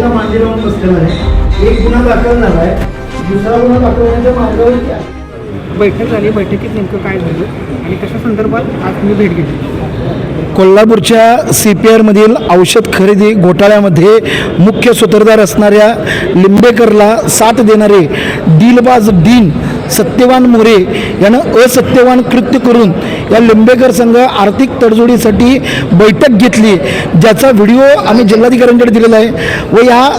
संस्थेमध्ये एक गुन्हा दाखल झाला आहे. दुसरा गुन्हा दाखल होण्याच्या मार्गावरती आहे बैठक झाली. बैठकीत नेमकं काय झालं आणि कशा संदर्भात आज तुम्ही भेट घेतली? कोल्हापूरच्या सी पी आरमधील औषध खरेदी घोटाळ्यामध्ये मुख्य सूत्रधार असणाऱ्या लिंबेकरला साथ देणारे दिलबाज डीन सत्यवान मोरे यानं असत्यवान कृत्य करून या लिंबेकर संघ आर्थिक तडजोडीसाठी बैठक घेतली ज्याचा व्हिडिओ आम्ही जिल्हाधिकाऱ्यांकडे दिलेला आहे. व या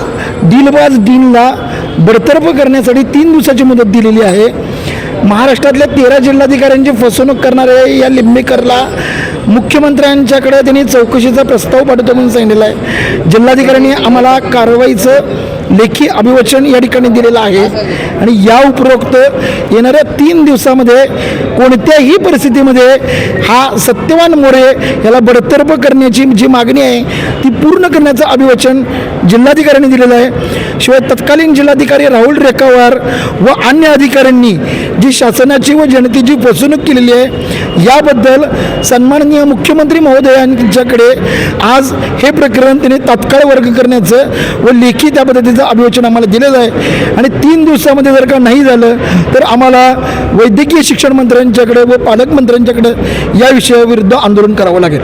दिलबाज डीनला बडतर्फ करण्यासाठी तीन दिवसाची मुदत दिलेली आहे. महाराष्ट्रातल्या तेरा जिल्हाधिकाऱ्यांची फसवणूक करणाऱ्या या लिंबेकरला मुख्यमंत्र्यांच्याकडे त्यांनी चौकशीचा प्रस्ताव पाठवतो म्हणून सांगितलेला आहे. जिल्हाधिकाऱ्यांनी आम्हाला कारवाईचं लेखी अभिवचन या ठिकाणी दिलेलं आहे. आणि या उपरोक्त येणाऱ्या तीन दिवसामध्ये कोणत्याही परिस्थितीमध्ये हा सत्यवान मोरे याला बडतर्फ करण्याची जी मागणी आहे ती पूर्ण करण्याचं अभिवचन जिल्हाधिकाऱ्यांनी दिलेलं आहे. शिवाय तत्कालीन जिल्हाधिकारी राहुल रेखावार व अन्य अधिकाऱ्यांनी जी शासनाची व जनतेची फसवणूक केलेली आहे याबद्दल सन्माननीय मुख्यमंत्री महोदयांच्याकडे आज हे प्रकरण त्यांनी तात्काळ वर्ग करण्याचं व लेखी त्या पद्धतीचं अभिवचन आम्हाला दिलेलं आहे. आणि तीन दिवसामध्ये जर का नाही झालं तर आम्हाला वैद्यकीय शिक्षण मंत्र्यांच्याकडे व पालकमंत्र्यांच्याकडे या विषयाविरुद्ध आंदोलन करावं लागेल.